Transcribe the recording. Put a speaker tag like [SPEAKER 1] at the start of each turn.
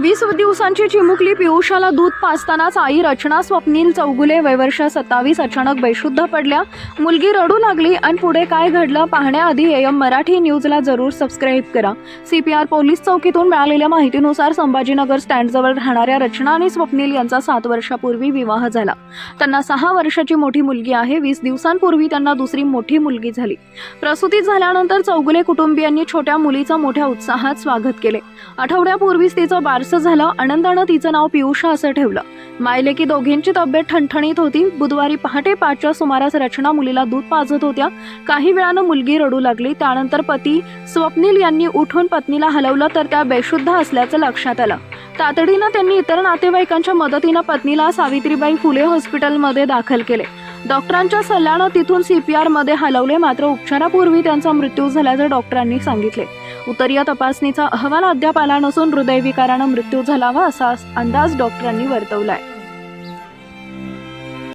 [SPEAKER 1] वीस दिवसांची चिमुकली पियुषाला दूध पाजतानाच आई रचना स्वप्नील चौगुले वयवर्ष सत्तावीस अचानक बेशुद्ध पडल्या. मुलगी रडू लागली आणि पुढे काय घडलं पाहण्याआधी एम मराठी न्यूजला जरूर सबस्क्राईब करा. सीपीआर पोलीस चौकीतून मिळालेल्या माहितीनुसार संभाजीनगर स्टँडजवळ राहणाऱ्या रचना आणि स्वप्नील यांचा सात वर्षापूर्वी विवाह झाला. त्यांना सहा वर्षाची मोठी मुलगी आहे. वीस दिवसांपूर्वी त्यांना दुसरी मोठी मुलगी झाली. प्रसूती झाल्यानंतर चौगुले कुटुंबियांनी छोट्या मुलीचं मोठ्या उत्साहात स्वागत केले. आठवड्यापूर्वीच तिचं बार बारसं झालं आनंदानं तिचं नाव पियुषा असं ठेवलं. मायलेकी दोघींची तब्येत ठणठणीत होती. बुधवारी पहाटे पाचच्या सुमारास रचना मुलीला दूध पाजत होत्या. काही वेळानं मुलगी रडू लागली. त्यानंतर पती स्वप्नील यांनी उठून पत्नीला हलवलं तर त्या बेशुद्ध असल्याचं लक्षात आलं. तातडीनं त्यांनी इतर नातेवाईकांच्या मदतीनं पत्नीला सावित्रीबाई फुले हॉस्पिटलमध्ये दाखल केले. डॉक्टरांच्या सल्ल्यानं तिथून सीपीआरमध्ये हलवले. मात्र उपचारापूर्वी त्यांचा मृत्यू झाल्याचं डॉक्टरांनी सांगितले. उत्तरीय तपासणीचा अहवाल अद्याप आला नसून हृदयविकारानं मृत्यू झालावा असा अंदाज डॉक्टरांनी वर्तवलाय.